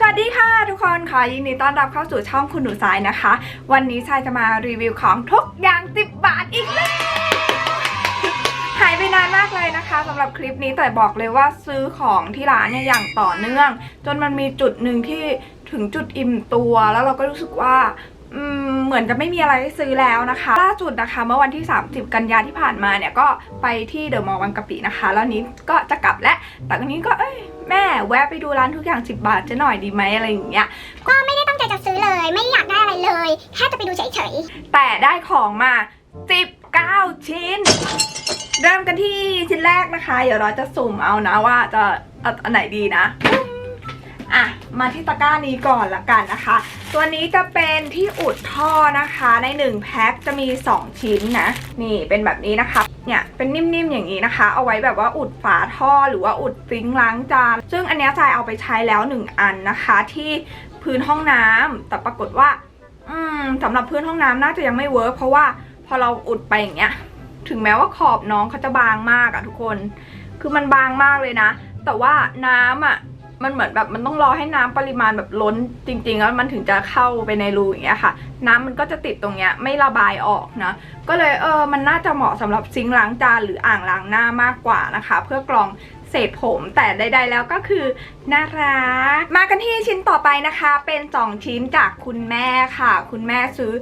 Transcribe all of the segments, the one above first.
สวัสดีค่ะทุกคนขอยินดีต้อนรับเข้าสู่ช่องคุณหนูสายนะคะ วันนี้ชายจะมารีวิวของทุกอย่าง 10 บาทอีกแล้วหายไปนานมากเลยนะคะสำหรับคลิปนี้แต่บอกเลยว่าซื้อของที่ร้านเนี่ยอย่างต่อเนื่อง จนมันมีจุดหนึ่งที่ถึงจุดอิ่มตัว แล้วเราก็รู้สึกว่า เหมือนจะไม่มีอะไรให้ซื้อแล้วนะคะ ล่าสุดนะคะ เมื่อวันที่ 30 กันยาที่ผ่านมาเนี่ยก็ไปที่เดอะมอลล์วังกะปินะคะ แล้วนี้ก็จะกลับแล้วแต่ทีนี้ก็เอ้ยแม่แวะไปดูร้านทุกอย่าง 10 บาทจะหน่อยดีไหมอะไรอย่างเงี้ยก็ไม่ได้ตั้งใจจะซื้อเลย ไม่อยากได้อะไรเลย แค่จะไปดูเฉยแต่ได้ของมา 19 ชิ้น เริ่มกันที่ชิ้นแรกนะคะ เดี๋ยวเราจะสุ่มเอานะว่าจะเอาอันไหนดีนะ อะมาที่ตะกร้านี้ก่อนละกันนะคะ ตัวนี้จะเป็นที่อุดท่อนะคะ ใน 1 แพ็คจะมี 2 ชิ้นนะ นี่เป็นแบบนี้นะคะ เนี่ยเป็นนิ่มๆอย่างนี้นะคะ เอาไว้แบบว่าอุดฝาท่อหรือว่าอุดซิงล้างจาน ซึ่งอันนี้จายเอาไปใช้แล้ว 1 อันนะคะ ที่พื้นห้องน้ำแต่ปรากฏว่า อืมสำหรับพื้นห้องน้ำน่าจะยังไม่เวิร์กเพราะว่าพอเราอุดไปอย่างเงี้ย ถึงแม้ว่าขอบน้องเขาจะบางมากอะทุกคน คือมันบางมากเลยนะ แต่ว่าน้ำอะ มันเหมือนแบบมันต้องรอให้น้ำปริมาณแบบล้นจริง ๆ แล้วมันถึงจะเข้าไปในรูอย่างเงี้ยค่ะ น้ำมันก็จะติดตรงเนี้ยไม่ระบายออกนะก็เลยเออมันน่าจะเหมาะสำหรับซิงค์ล้างจานหรืออ่างล้างหน้ามากกว่านะคะ เพื่อกรองเศษผมแต่ใดๆแล้วก็คือน่ารัก มากันที่ชิ้นต่อไปนะคะ เป็น 2 ชิ้นจากคุณแม่ค่ะ คุณแม่ซื้อ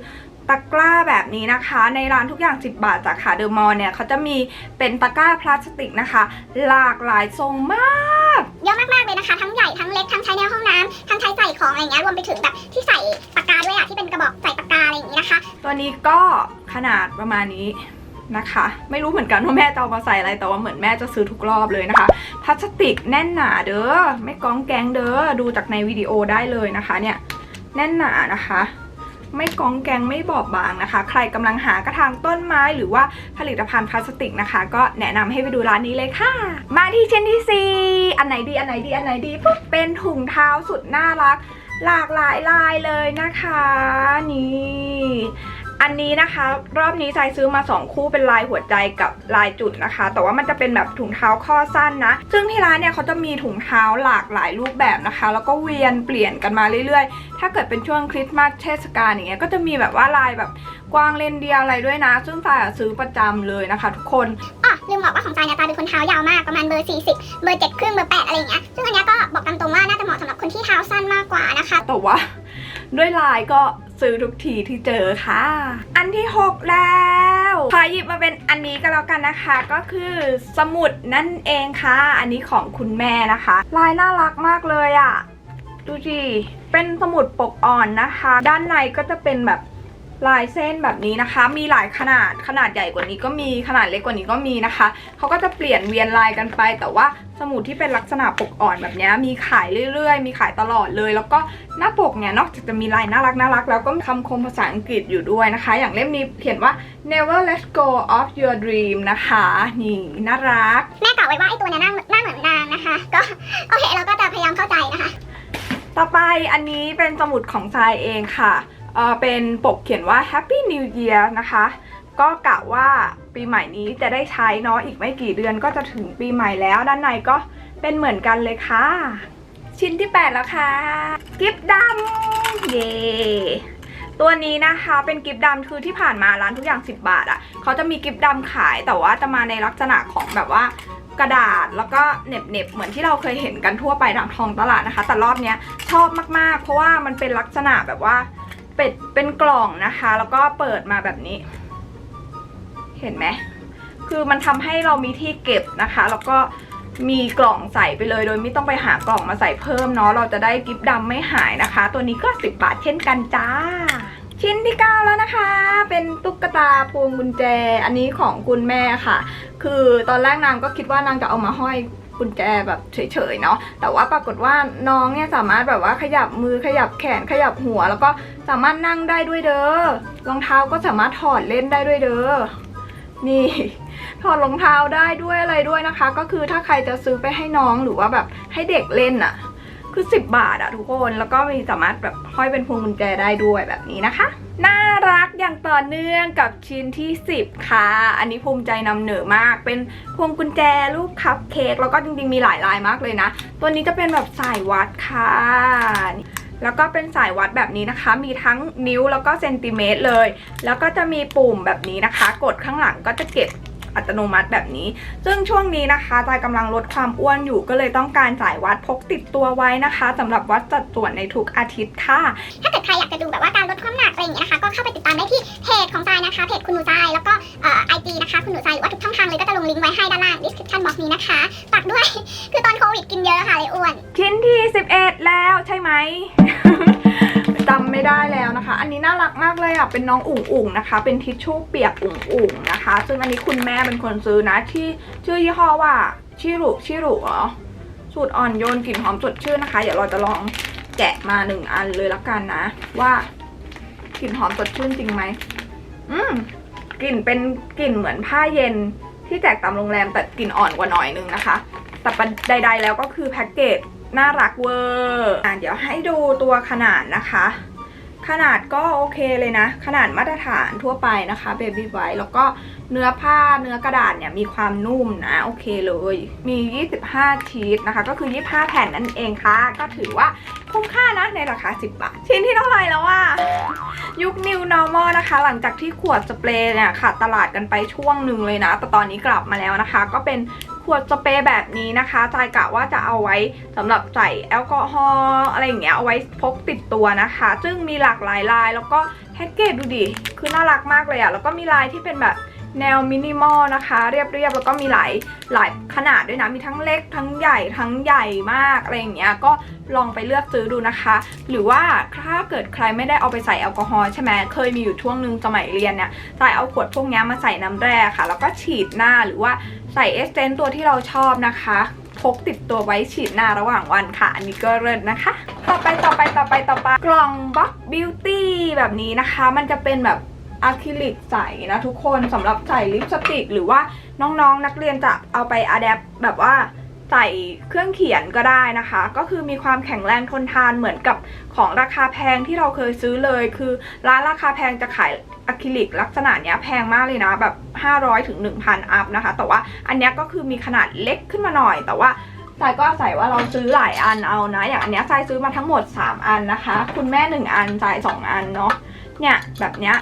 ตะกร้าแบบนี้นะคะ ในร้านทุกอย่าง 10 บาทจากขาเดอะมอลเนี่ยเขาจะมีเป็นตะกร้าพลาสติกนะคะ หลากหลายทรงมาก เยอะมากๆเลยนะคะ ทั้งใหญ่ทั้งเล็กทั้งใช้ในห้องน้ำทั้งใช้ใส่ของอะไรเงี้ยรวมไปถึงแบบที่ใส่ปากกาด้วยอะที่เป็นกระบอกใส่ปากกาอะไรอย่างงี้นะคะ ตัวนี้ก็ขนาดประมาณนี้นะคะ ไม่รู้เหมือนกันว่าแม่จะเอามาใส่อะไร แต่ว่าเหมือนแม่จะซื้อทุกรอบเลยนะคะพลาสติกแน่นหนาเด้อไม่ก้องแกงเด้อดูจากในวิดีโอได้เลยนะคะเนี่ยแน่นหนานะคะ ไม่กองแกงไม่บอบบางนะคะ ใครกำลังหากระถางต้นไม้หรือว่าผลิตภัณฑ์พลาสติกนะคะ ก็แนะนำให้ไปดูร้านนี้เลยค่ะ มาที่เชนที่สี่อันไหนดีอันไหนดีอันไหนดีปุ๊บเป็นถุงเท้าสุดน่ารัก หลากหลายลายเลยนะคะ นี่ อันนี้นะคะ รอบนี้ใจซื้อมา 2 คู่เป็นลายหัวใจกับลายจุดนะคะ แต่ว่ามันจะเป็นแบบถุงเท้าข้อสั้นนะ ซึ่งที่ร้านเนี่ยเขาจะมีถุงเท้าหลากหลายรูปแบบนะคะ แล้วก็เวียนเปลี่ยนกันมาเรื่อยๆ ถ้าเกิดเป็นช่วงคริสต์มาสเทศกาลอย่างเงี้ยก็จะมีแบบว่าลายแบบกวางเลนเดียร์อะไรด้วยนะ ซึ่งใจอะซื้อประจำเลยนะคะ ทุกคนอ๋อลืมบอกว่าของจายเนี่ยตาเป็นคนเท้ายาวมากประมาณเบอร์ 40 เบอร์7ครึ่งเบอร์8อะไรอย่างเงี้ยซึ่งอันเนี้ยก็บอกตามตรงว่าน่าจะเหมาะสำหรับคนที่เท้าสั้นมากกว่านะคะแต่ว่าด้วยลายก็ ซื้อทุกทีที่เจอค่ะ อันที่ 6 แล้วขอหยิบมาเป็นอันนี้ก็แล้วกันนะคะ ก็คือสมุดนั่นเองค่ะ อันนี้ของคุณแม่นะคะ ลายน่ารักมากเลยอะ่ะ ดูสิเป็นสมุดปกอ่อนนะคะ ด้านในก็จะเป็นแบบ ลายเส้นแบบนี้นะคะ มีหลายขนาดขนาดใหญ่กว่านี้ก็มีขนาดเล็กกว่านี้ก็มีนะคะเขาก็จะเปลี่ยนเวียนลายกันไป แต่ว่าสมุดที่เป็นลักษณะปกอ่อนแบบเนี้ยมีขายเรื่อยๆ มีขายตลอดเลย แล้วก็หน้าปกเนี่ยนอกจากจะมีลายน่ารักน่ารักแล้วก็มีคำคมภาษาอังกฤษอยู่ด้วยนะคะ อย่างเล่มนี้เขียนว่า never let go of your dream นะคะนี่น่ารัก แม่กล่าวไว้ว่าไอ้ตัวเนี้ยหน้าหน้าเหมือนนางนะคะ ก็โอเคเราก็จะพยายามเข้าใจนะคะ ต่อไปอันนี้เป็นสมุดของทรายเองค่ะ เป็นปกเขียนว่า Happy New Year นะคะ ก็กะว่าปีใหม่นี้จะได้ใช้เนาะอีกไม่กี่เดือนก็จะถึงปีใหม่แล้ว ด้านในก็เป็นเหมือนกันเลยค่ะ ชิ้นที่ 8 แล้วค่ะ กิฟต์ดำเย่ตัวนี้นะคะเป็นกิฟต์ดำคือที่ผ่านมาร้านทุกอย่าง 10 บาทอะ่ะเขาจะมีกิฟต์ดำขายแต่ว่าจะมาในลักษณะของแบบว่ากระดาษแล้วก็เน็บเนบๆเหมือนที่เราเคยเห็นกันทั่วไปตามท้องตลาดนะคะ แต่รอบเนี้ยชอบมากๆ เพราะว่ามันเป็นลักษณะแบบว่า เป็ดเป็นกล่องนะคะ แล้วก็เปิดมาแบบนี้ เห็นไหมคือมันทำให้เรามีที่เก็บนะคะ แล้วก็มีกล่องใส่ไปเลย โดยไม่ต้องไปหากล่องมาใส่เพิ่มเนาะเราจะได้กิฟต์ดำไม่หายนะคะ ตัวนี้ก็ 10 บาทเช่นกันจ้า ชิ้นที่ 9 แล้วนะคะ เป็นตุ๊กตาพวงกุญแจ อันนี้ของคุณแม่ค่ะ คือตอนแรกนางก็คิดว่านางจะเอามาห้อย กุญแจแบบเฉยๆเนาะแต่ว่าปรากฏว่าน้องเนี่ยสามารถแบบว่าขยับมือขยับแขนขยับหัว แล้วก็สามารถนั่งได้ด้วยเด้อรองเท้าก็สามารถถอดเล่นได้ด้วยเด้อนี่ถอดรองเท้าได้ด้วยอะไรด้วยนะคะ ก็คือถ้าใครจะซื้อไปให้น้องหรือว่าแบบให้เด็กเล่นอะคือ 10 บาทอะทุกคนแล้วก็มีสามารถแบบห้อยเป็นพวงกุญแจได้ด้วยแบบนี้นะคะ น่ารัก อย่างต่อเนื่องกับชิ้นที่ 10 ค่ะ อันนี้ภูมิใจนำเหนือมาก เป็นพวงกุญแจรูปคัพเค้กแล้วก็จริงๆมีหลายลายมากเลยนะ ตัวนี้จะเป็นแบบสายวัดค่ะ แล้วก็เป็นสายวัดแบบนี้นะคะ มีทั้งนิ้วแล้วก็เซนติเมตรเลย แล้วก็จะมีปุ่มแบบนี้นะคะ กดข้างหลังก็จะเก็บอัตโนมัติแบบนี้ ซึ่งช่วงนี้นะคะจายกำลังลดความอ้วนอยู่ก็เลยต้องการสายวัดพกติดตัวไว้นะคะสำหรับวัดสัดส่วนในทุกอาทิตย์ค่ะ ถ้าเกิดใครอยากจะดูแบบว่าการลดความหนักอะไรอย่างเงี้ยนะคะ น้องอุ๋งอุ๋งนะคะ เป็นทิชชู่เปียกอุ๋งอุ๋งนะคะ ซึ่งอันนี้คุณแม่เป็นคนซื้อนะที่ชื่อยี่ห้อว่าชิรุชิรุเหรอสูตรอ่อนโยนกลิ่นหอมสดชื่นนะคะ เดี๋ยวเราจะลองแกะมาหนึ่งอันเลยละกันนะ ว่ากลิ่นหอมสดชื่นจริงไหมอืมกลิ่นเป็นกลิ่นเหมือนผ้าเย็นที่แจกตามโรงแรมแต่กลิ่นอ่อนกว่าหน่อยนึงนะคะ แต่ประใด ๆ แล้วก็คือแพ็กเกจน่ารักเวอร์อะเดี๋ยวให้ดูตัวขนาดนะคะ ขนาดก็โอเคเลยนะ ขนาดมาตรฐานทั่วไปนะคะเบบี้ไวแล้วก็เนื้อผ้าเนื้อกระดาษเนี่ยมีความนุ่มนะโอเคเลย มี 25 ชีสนะคะ ก็คือ 25 แผ่นนั่นเองค่ะ ก็ถือว่าคุ้มค่านะในราคา 10 บาท ชิ้นที่เท่าไหร่แล้วอะยุค New Normal นะคะ หลังจากที่ขวดสเปรย์เนี่ยขาดตลาดกันไปช่วงหนึ่งเลยนะแต่ตอนนี้กลับมาแล้วนะคะ ก็เป็น ขวดสเปรย์แบบนี้นะคะจายกะว่าจะเอาไว้สำหรับใส่แอลกอฮอล์อะไรอย่างเงี้ยเอาไว้พกติดตัวนะคะ ซึ่งมีหลากหลายลาย แล้วก็แพ็กเกจดูดิคือน่ารักมากเลยอะแล้วก็มีลายที่เป็นแบบ แนวมินิมอลนะคะ เรียบๆแล้วก็มีหลายหลายขนาดด้วยนะ มีทั้งเล็กทั้งใหญ่ทั้งใหญ่มากอะไรอย่างเงี้ยก็ลองไปเลือกซื้อดูนะคะ หรือว่าถ้าเกิดใครไม่ได้เอาไปใส่แอลกอฮอล์ใช่ไหมเคยมีอยู่ช่วงหนึ่งสมัยเรียนเนี่ยจายเอาขวดพวกเนี้ยมาใส่น้ำแร่ค่ะ แล้วก็ฉีดหน้าหรือว่าใส่เอสเซนต์ตัวที่เราชอบนะคะพกติดตัวไว้ฉีดหน้าระหว่างวันค่ะ อันนี้ก็เลิศนะคะ ต่อไปต่อไปต่อไปต่อไปกล่องบ็อกบิวตี้แบบนี้นะคะ มันจะเป็นแบบ อะคริลิกใสนะทุกคนสำหรับใส่ลิปสติก หรือว่าน้องๆนักเรียนจะเอาไปอะแดปแบบว่าใส่เครื่องเขียนก็ได้นะคะ ก็คือมีความแข็งแรงทนทานเหมือนกับของราคาแพงที่เราเคยซื้อเลย คือร้านราคาแพงจะขายอะคริลิกลักษณะเนี้ยแพงมากเลยนะแบบ 500ถึง1,000 อัพนะคะ แต่ว่าอันเนี้ยก็คือมีขนาดเล็กขึ้นมาหน่อย แต่ว่าทรายก็อาศัยว่าเราซื้อหลายอันเอานะ อย่างอันเนี้ยทรายซื้อมาทั้งหมด 3 อันนะคะ คุณแม่ 1 อันทราย2 อันเนาะเนี่ยแบบเนี้ย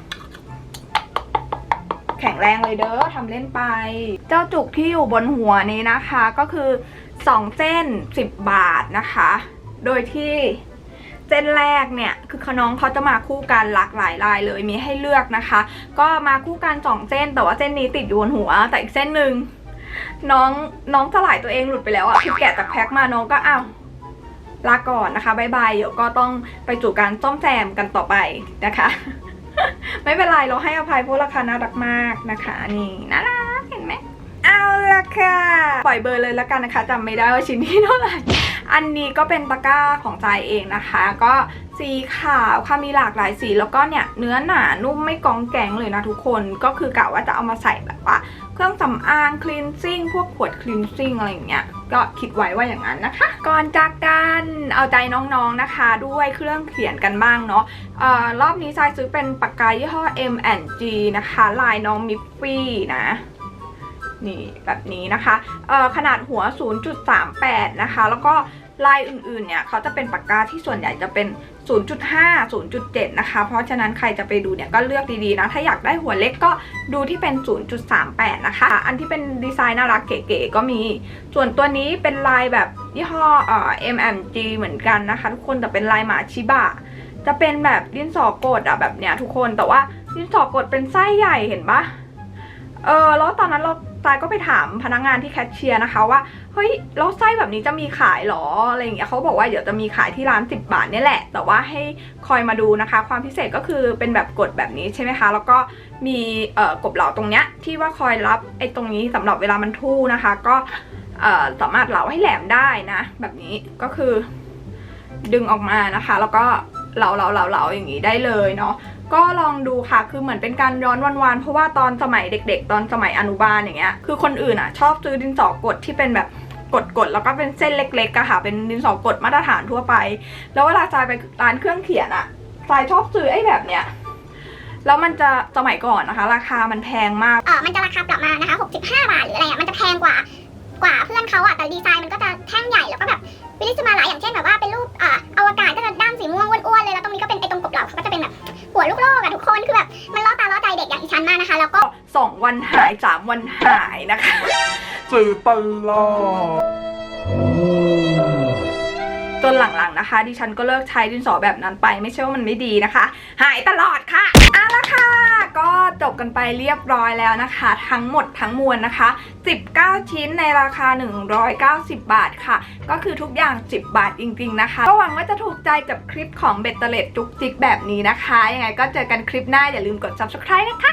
แข็งแรงเลยเด้อทำเล่นไป เจ้าจุกที่อยู่บนหัวนี้นะคะ ก็คือ 2 เส้น 10 บาทนะคะ โดยที่เส้นแรกเนี่ยคือขน้องเขาจะมาคู่กันหลากหลายลายเลยมีให้เลือกนะคะ ก็มาคู่กัน2เส้น แต่ว่าเส้นนี้ติดอยู่บนหัว แต่อีกเส้นหนึ่งน้องน้องสลายตัวเองหลุดไปแล้วอะคือแกะจากแพ็คมาน้องก็อ้าวลาก่อนนะคะบายบายเดี๋ยวก็ต้องไปสู่การซ่อมแซมกันต่อไปนะคะ ไม่เป็นไรเราให้อภัยเพราะราคาน่ารักมากนะคะนี่น่ารักเห็นไหมเอาละค่ะ ปล่อยเบอร์เลยละกันนะคะจำไม่ได้ว่าชิ้นที่เท่าไหร่ อันนี้ก็เป็นตะกร้าของใจเองนะคะ ก็สีขาวค่ะมีหลากหลายสีแล้วก็เนี่ยเนื้อหนานุ่มไม่กองแกงเลยนะทุกคนก็คือกะว่าจะเอามาใส่แบบว่า เครื่องสำอางคลีนซิ่งพวกขวดคลีนซิ่งอะไรอย่างเงี้ยก็คิดไว้ว่าอย่างนั้นนะคะ ก่อนจากกันเอาใจน้องๆนะคะ ด้วยเครื่องเขียนกันบ้างเนาะเอ่อรอบนี้ทรายซื้อเป็นปากกายี่ห้อ M&G นะคะ ลายน้องมิฟฟี่นะ นี่แบบนี้นะคะเอ่อขนาดหัว 0.38 นะคะ แล้วก็ลายอื่นๆ เนี่ยเขาจะเป็นปากกาที่ส่วนใหญ่จะเป็น 0.5 0.7 นะคะ เพราะฉะนั้นใครจะไปดูเนี่ยก็เลือกดีๆนะ ถ้าอยากได้หัวเล็กก็ดูที่เป็น 0.38 นะคะ อันที่เป็นดีไซน์น่ารักเก๋ๆ ก็มี ส่วนตัวนี้เป็นลายแบบยี่ห้อเอ่อ MMG เหมือนกันนะคะ ทุกคนแต่เป็นลายหมาชิบะ จะเป็นแบบดินสอกดอะแบบเนี้ยทุกคน แต่ว่าดินสอกดเป็นไส้ใหญ่เห็นปะเออแล้วตอนนั้นเรา ตายก็ไปถามพนักงานที่แคชเชียร์นะคะว่า เฮ้ยแล้วไส้แบบนี้จะมีขายเหรออะไรอย่างเงี้ยเขาบอกว่าเดี๋ยวจะมีขายที่ร้าน 10 บาทนี่แหละ แต่ว่าให้คอยมาดูนะคะ ความพิเศษก็คือเป็นแบบกดแบบนี้ใช่ไหมคะ แล้วก็มีเอ่อกบเหลาตรงเนี้ยที่ว่าคอยรับไอ้ตรงนี้สำหรับเวลามันทู่นะคะ ก็เอ่อสามารถเหลาให้แหลมได้นะ แบบนี้ก็คือดึงออกมานะคะ แล้วก็เหลาเหลาเหลาเหลาอย่างนี้ได้เลยเนาะ ก็ลองดูค่ะ คือเหมือนเป็นการย้อนวันๆ เพราะว่าตอนสมัยเด็ก ๆ ตอนสมัยอนุบาลอย่างเงี้ย คือคนอื่นอะ ชอบซื้อดินสอกดที่เป็นแบบกดๆแล้วก็เป็นเส้นเล็กๆอะค่ะ เป็นดินสอกดมาตรฐานทั่วไป แล้วเวลาจายไปร้านเครื่องเขียนอะจายชอบซื้อไอ้แบบเนี้ย แล้วมันจะสมัยก่อนนะคะ ราคามันแพงมากเออมันจะราคาปรับมานะคะ 65 บาทหรืออะไรอะมันจะแพงกว่ากว่าเพื่อนเขาอะแต่ดีไซน์มันก็จะแท่งใหญ่แล้วก็แบบวิลิส วันหายนะคะสื่อตลอดจนหลังๆนะคะ ดิฉันก็เลิกใช้ดินสอแบบนั้นไป ไม่ใช่ว่ามันไม่ดีนะคะ หายตลอดค่ะเอาละค่ะ ก็จบกันไปเรียบร้อยแล้วนะคะ ทั้งหมดทั้งมวลนะคะ 19 ชิ้นในราคา 190 บาทค่ะ ก็คือทุกอย่าง 10 บาทจริง ๆ นะคะ ก็หวังว่าจะถูกใจกับคลิปของเบตเตอร์เลตจุกจิกแบบนี้นะคะ ยังไงก็เจอกันคลิปหน้าอย่าลืมกด subscribe นะคะ